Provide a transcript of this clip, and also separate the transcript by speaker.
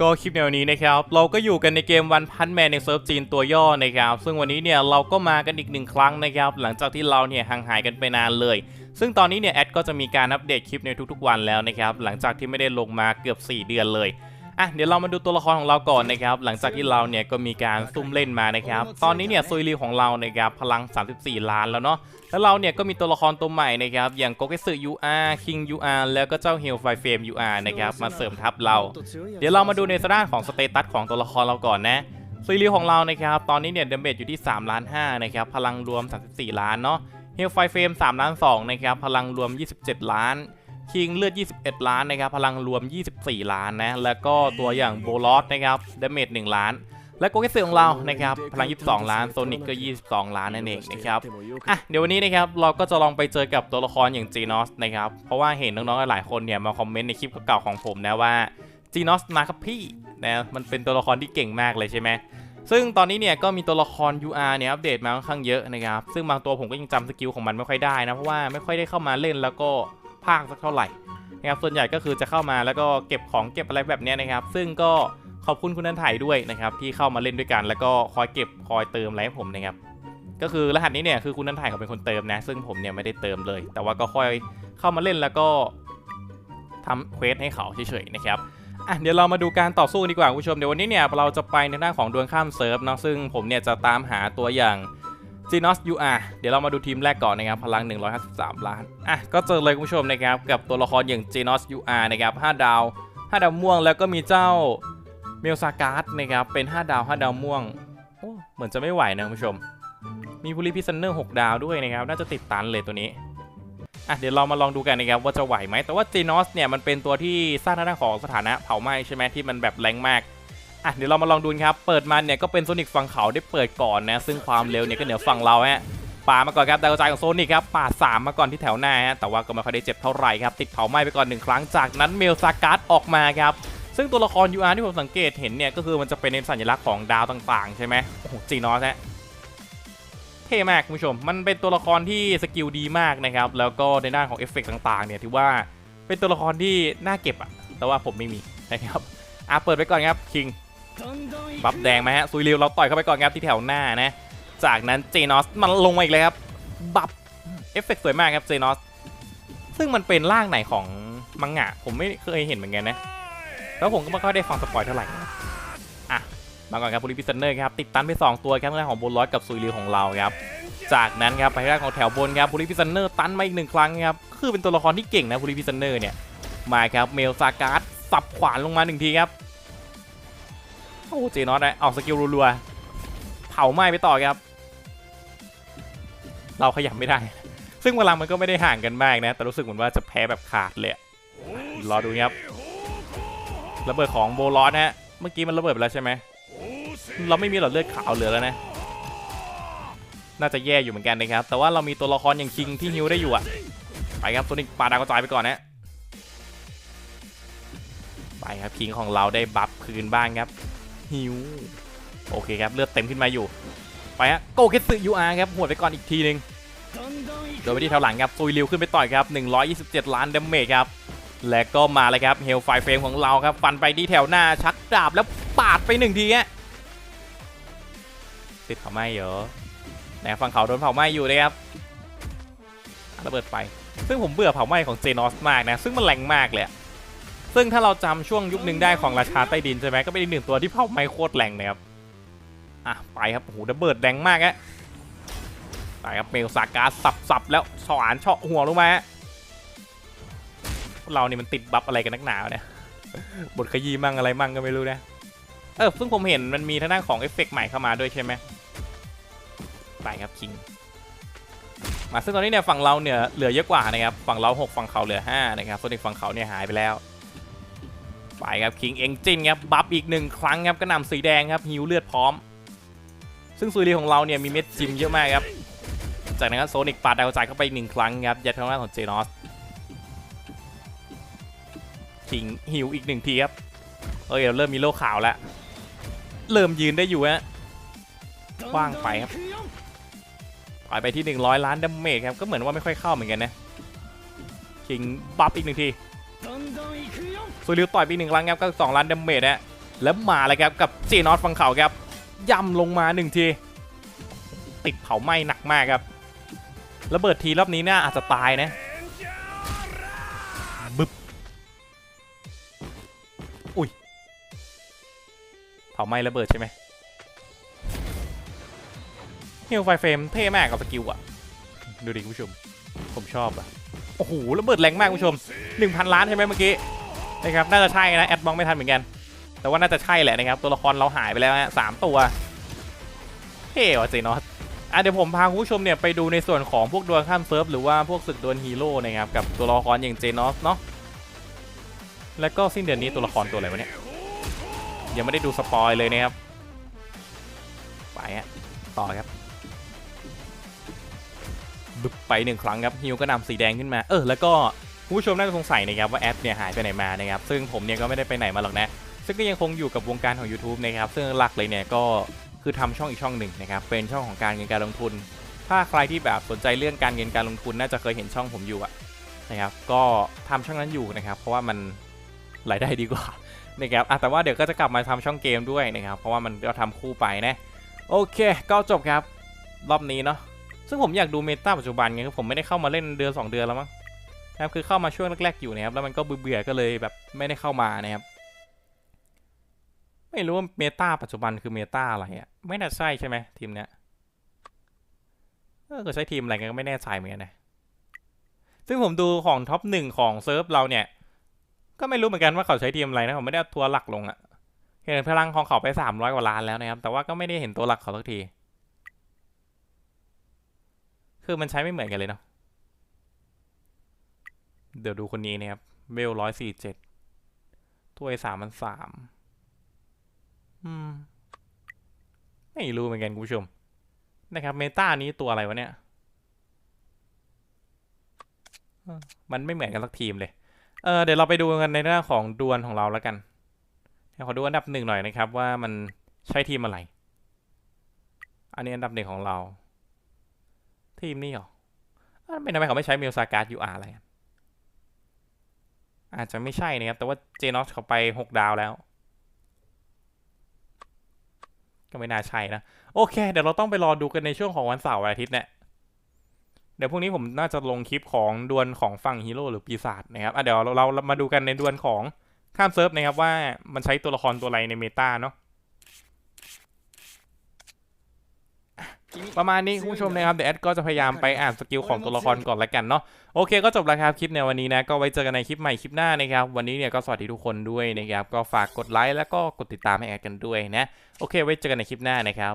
Speaker 1: ก็คลิปในวันนี้นะครับเราก็อยู่กันในเกมวันพันแมนในเซิร์ฟจีนตัวย่อนะครับซึ่งวันนี้เนี่ยเราก็มากันอีกหนึ่งครั้งนะครับหลังจากที่เราเนี่ยห่างหายกันไปนานเลย ซึ่งตอนนี้เนี่ยแอดก็จะมีการอัปเดตคลิปในทุกๆวันแล้วนะครับหลังจากที่ไม่ได้ลงมาเกือบ 4 เดือนเลย อะเดี๋ยวเรามาดูตัวละครของเราก่อนนะครับ หลังจากที่เราเนี่ยก็มีการซุ่มเล่นมานะครับ ตอนนี้เนี่ยซุยรีของเรานะครับพลัง 34 ล้านแล้วเนาะแล้วเราเนี่ยก็มีตัวละครตัวใหม่นะครับ อย่างโกเกสึ UR King UR แล้วก็เจ้า Hell Fire Flame UR นะครับมาเสริมทัพเรา เดี๋ยวเรามาดูในด้านของสเตตัสของตัวละครเราก่อนนะซุยรีของเรานะครับ ตอนนี้เนี่ยเดเมจอยู่ที่3ล้าน5นะครับ พลังรวม 34 ล้านเนาะ Hell Fire Flame 3ล้าน2นะครับ พลังรวม 27 ล้าน คิงเลือด 21 ล้านนะครับพลังรวม 24 ล้านนะแล้วก็ตัวอย่างโบลอสนะครับดาเมจ1ล้าน และโกเกสของเรานะครับพลัง 22 ล้านโซนิกก็ 22 ล้านนั่นเองนะครับอะเดี๋ยววันนี้นะครับเราก็จะลองไปเจอกับตัวละครอย่างจีนอสนะครับเพราะว่าเห็นน้องๆหลายคนเนี่ยมาคอมเมนต์ในคลิปเก่าๆของผมนะว่าจีนอสมาครับพี่นะมันเป็นตัวละครที่เก่งมากเลยใช่ไหมซึ่งตอนนี้เนี่ยก็มีตัวละคร UR เนี่ยอัปเดตมาค่อนข้างเยอะนะครับซึ่งบางตัวผมก็ยังจำสกิลของมันไม่ค่อยได้นะเพราะว่าไม่ค่อยได้เข้ามาเล่นแล้วก็ พากสักเท่าไหร่นะครับส่วนใหญ่ก็คือจะเข้ามาแล้วก็เก็บของเก็บอะไรแบบนี้นะครับ ซึ่งก็ขอบคุณคุณนันไถ่ด้วยนะครับที่เข้ามาเล่นด้วยกัน แล้วก็คอยเก็บคอยเติมอะไรให้ผมนะครับก็คือรหัสนี้เนี่ยคือคุณนันไถ่เขาเป็นคนเติมนะ ซึ่งผมเนี่ยไม่ได้เติมเลย แต่ว่าก็ค่อยเข้ามาเล่นแล้วก็ทำเควสให้เขาเฉยๆนะครับอะเดี๋ยวเรามาดูการต่อสู้ดีกว่าคุณผู้ชมเดี๋ยววันนี้เนี่ยเราจะไปในหน้าของดวลข้ามเซิร์ฟเนาะซึ่งผมเนี่ยจะตามหาตัวอย่าง g e n o s UR เดี๋ยวเรามาดูทีมแรกก่อนนะครับ พลัง 153 ล้าน อะ ก็เจอเลยคุณผู้ชมนะครับ กับตัวละครอย่าง g e n o s UR นะครับ 5 ดาว 5 ดาวม่วง แล้วก็มีเจ้าเมลซาการ์ดนะครับ เป็น 5 ดาว 5 ดาวม่วง โอ้เหมือนจะไม่ไหวนะคุณผู้ชม มีพูลิพิซันเนอร์ 6 ดาวด้วยนะครับ น่าจะติดตันเลยตัวนี้ อะ เดี๋ยวเรามาลองดูกันนะครับว่าจะไหวไหม แต่ว่า g e n o s เนี่ยมันเป็นตัวที่สร้างทางด้าของสถานะเผาไหม้ใช่ไหมที่มันแบบแรงมาก อะเดี๋ยวเรามาลองดูครับ เปิดมาเนี่ยก็เป็นโซนิกฝั่งเขาได้เปิดก่อนนะ ซึ่งความเร็วเนี่ยก็เหนือฝั่งเราฮะป่ามาก่อนครับดาวกระจายของโซนิกครับป่าสามมาก่อนที่แถวหน้าฮะแต่ว่าก็ไม่ค่อยได้เจ็บเท่าไหร่ครับ ติดเผาไหม้ไปก่อนหนึ่งครั้งจากนั้นเมลซาการ์ดออกมาครับซึ่งตัวละคร UR ที่ผมสังเกตเห็นเนี่ยก็คือมันจะเป็นในสัญลักษณ์ของดาวต่างๆ ใช่ไหมโอ้โหจีนอสฮะเท่มากคุณผู้ชม มันเป็นตัวละครที่สกิลดีมากนะครับแล้วก็ในด้านของเอฟเฟกต์ต่างๆเนี่ยถือว่าเป็นตัวละครที่น่าเก็บอะแต่ว่าผมไม่มีนะครับอะเปิดไปก่อนครับคิง บัฟแดงไหมฮะซุยริวเราต่อยเข้าไปก่อนครับที่แถวหน้านะ จากนั้นเจนอสมันลงมาอีกเลยครับ บัฟเอฟเฟกต์สวยมากครับเจนอส ซึ่งมันเป็นร่างไหนของมังงะ ผมไม่เคยเห็นเหมือนกันนะ แล้วผมก็ไม่ค่อยได้ฟังสปอยเท่าไหร่อะมาก่อนครับบูริพิซเนอร์ครับติดตันไป 2 ตัวครับเรื่องของโบนร้อยกับซุยริวของเราครับจากนั้นครับไปที่ด้านของแถวบนครับบูริพิซเนอร์ตันมาอีกหนึ่งครั้งครับคือเป็นตัวละครที่เก่งนะบูริพิซเนอร์เนี่ยมาครับเมลซาการ์ดสับขวานลงมาหนึ่งทีครับ โอ้เจนอสนะออกสกิลรัวๆเผาไหม้ไปต่อครับ เราขยับไม่ได้ ซึ่งเวลามันก็ไม่ได้ห่างกันมากนะ แต่รู้สึกเหมือนว่าจะแพ้แบบขาดเลยรอดูครับระเบิดของโบลอสนะฮะเมื่อกี้มันระเบิดไปแล้วใช่ไหมเราไม่มีหลอดเลือดขาวเหลือแล้วนะน่าจะแย่อยู่เหมือนกันนะครับ แต่ว่าเรามีตัวละครอย่างคิงที่ฮิวได้อยู่อะไปครับตัวนี้ปาดาวกระจายไปก่อนนะ ไปครับคิงของเราได้บัฟคืนบ้างครับ ฮิวโอเคครับ เลือดเต็มขึ้นมาอยู่ ไปฮะโกเคสึยูอาร์ครับหัวไปก่อนอีกทีหนึง โดยไปที่แถวหลังครับซุยริวขึ้นไปต่อยครับ 127 ล้านเดเมจครับ และก็มาเลยครับเฮลไฟเฟรมของเราครับ ฟันไปที่แถวหน้าชักดาบแล้วปาดไปหนึ่งทีฮะติดเผาไหม้เหรอแนวฝั่งเขาโดนเผาไหม้อยู่เลยครับระเบิดไป ซึ่งผมเบื่อเผาไหม้ของเจนอสมากนะ ซึ่งมันแรงมากเลยอะ ซึ่งถ้าเราจำช่วงยุคหนึ่งได้ของราชาใต้ดินใช่ไหมก็เป็นอีกหนึ่งตัวที่เผาไม้โคตรแรงนะครับ อะไปครับโอ้โหระเบิดแรงมากฮะไปครับเมลซากาสับสับแล้วสวานเฉาะหัวลงมาฮะเรานี่มันติดบัฟอะไรกันนักหนาวเนี่ยบทขยี้มั่งอะไรมั่งก็ไม่รู้นะ เออซึ่งผมเห็นมันมีทางด้านของเอฟเฟกต์ใหม่เข้ามาด้วยใช่ไหมไปครับคิงมาซึ่งตอนนี้เนี่ยฝั่งเราเนี่ยเหลือเยอะกว่านะครับฝั่งเรา 6 ฝั่งเขาเหลือ 5 นะครับส่วนอีกฝั่งเขาเนี่ยหายไปแล้ว ไปครับคิงเอ็งจินครับบัฟอีกหนึ่งครั้งครับกระหน่ำสีแดงครับฮิวเลือดพร้อม ซึ่งซูรีของเราเนี่ยมีเม็ดจิมเยอะมากครับจากนั้นก็โซนิกปาดดาวจ่ายเข้าไปหนึ่งครั้งครับยัดทางด้านของเจนอสคิงฮิวอีกหนึ่งทีครับเอ้ยเริ่มมีโลขาวแล้วเริ่มยืนได้อยู่ฮะว้างไปครับปล่อยไปที่ 100 ล้านดาเมจครับก็เหมือนว่าไม่ค่อยเข้าเหมือนกันนะคิงบัฟอีกหนึ่งที ซูริวต่อยไปอีกหนึ่งครั้งครับก็2ล้านดาเมจนะแล้วมาเลยครับกับเจนอตฟังเขาครับย่ำลงมาหนึ่งที ติดเผาไหม้หนักมากครับระเบิดทีรอบนี้น่าอาจจะตายนะบึบอุ้ยเผาไหม้ระเบิดใช่ไหมฮิลไฟเฟรมเท่มากกับสกิลอะดูดิคุณผู้ชม ผมชอบอะโอ้โหระเบิดแรงมากคุณผู้ชม 1,000 ล้านใช่ไหมเมื่อกี้ นะครับน่าจะใช่นะแอดมองไม่ทันเหมือนกัน แต่ว่าน่าจะใช่แหละนะครับตัวละครเราหายไปแล้วฮะสามตัวเท่ว่ะเจนอสอะเดี๋ยวผมพาคุณผู้ชมเนี่ยไปดูในส่วนของพวกดวลข้ามเซิร์ฟหรือว่าพวกศึกดวลฮีโร่นะครับกับตัวละครอย่างเจนอสเนาะแล้วก็สิ้นเดือนนี้ตัวละครตัวอะไรวะเนี่ยยังไม่ได้ดูสปอยเลยนะครับไปฮะต่อครับบึบไปหนึ่งครั้งครับฮิวก็นำสีแดงขึ้นมา เออแล้วก็ ผู้ชมน่าจะสงสัยนะครับว่าแอดเนี่ยหายไปไหนมานะครับซึ่งผมเนี่ยก็ไม่ได้ไปไหนมาหรอกนะ ซึ่งก็ยังคงอยู่กับวงการของ YouTube นะครับซึ่งหลักเลยเนี่ยก็คือทำช่องอีกช่องหนึ่งนะครับเป็นช่องของการเงินการลงทุน ถ้าใครที่แบบสนใจเรื่องการเงินการลงทุนน่าจะเคยเห็นช่องผมอยู่อะนะครับก็ทำช่องนั้นอยู่นะครับเพราะว่ามันรายได้ดีกว่านะครับแต่ว่าเดี๋ยวก็จะกลับมาทำช่องเกมด้วยนะครับเพราะว่ามันก็ทำคู่ไปนะโอเค ก็จบครับรอบนี้เนาะซึ่งผมอยากดูเมตาปัจจุบันไงคือผมไม่ได้เข้ามาเล่นเดือน2 เดือนแล้วมั้ง นะครับคือเข้ามาช่วงแรกๆอยู่นะครับแล้วมันก็เบื่อๆก็เลยแบบไม่ได้เข้ามานะครับไม่รู้ว่าเมตาปัจจุบันคือเมตาอะไรอะ่ะไม่น่าใช่ใช่ไหมทีมเนี้ยเออก็ใช้ทีมอะไรกันก็ไม่แน่ใจเหมือนกันนะซึ่งผมดูของท็อปหนึ่งของเซิร์ฟเราเนี่ย ก็ไม่รู้เหมือนกันว่าเขาใช้ทีมอะไรนะผมไม่ได้ตัวหลักลงอะ่ะเห็นพลังของเขาไปสามร้อยกว่าล้านแล้วนะครับ แต่ว่าก็ไม่ได้เห็นตัวหลักเขาสักที คือมันใช้ไม่เหมือนกันเลยเนาะ เดี๋ยวดูคนนี้นะครับเบลร้อยสี่เจ็ดถ้วยสามพันสามอืม ไม่รู้เหมือนกันคุณผู้ชม นะครับ เมตานี้ตัวอะไรวะเนี่ย มันไม่เหมือนกันสักทีมเลย เออเดี๋ยวเราไปดูกันในเรื่องของดวลของเราแล้วกันขอดูอันดับหนึ่งหน่อยนะครับ ว่ามันใช่ทีมอะไร อันนี้อันดับหนึ่งของเรา ทีมนี้เหรอทำไมเขาไม่ใช้มิลซาการ์ดยูอาร์อะไรอะ อาจจะไม่ใช่นะครับ แต่ว่าเจนอสเขาไปหกดาวแล้ว ก็ไม่น่าใช่นะ โอเค เดี๋ยวเราต้องไปรอดูกันในช่วงของวันเสาร์วันอาทิตย์เนี่ยเดี๋ยวพรุ่งนี้ผมน่าจะลงคลิปของดวลของฝั่งฮีโร่หรือปีศาจนะครับอะเดี๋ยวเราเรามาดูกันในดวลของข้ามเซิร์ฟนะครับว่ามันใช้ตัวละครตัวอะไรในเมตาเนาะ ประมาณนี้คุณผู้ชมนะครับเดี๋ยวแอดก็จะพยายามไปอ่านสกิลของตัวละครก่อนละกันเนาะโอเคก็จบแล้วครับคลิปในวันนี้นะก็ไว้เจอกันในคลิปใหม่คลิปหน้านะครับวันนี้เนี่ยก็สวัสดีทุกคนด้วยนะครับก็ฝากกดไลค์แล้วก็กดติดตามให้แอดกันด้วยนะโอเค ไว้เจอกันในคลิปหน้านะครับ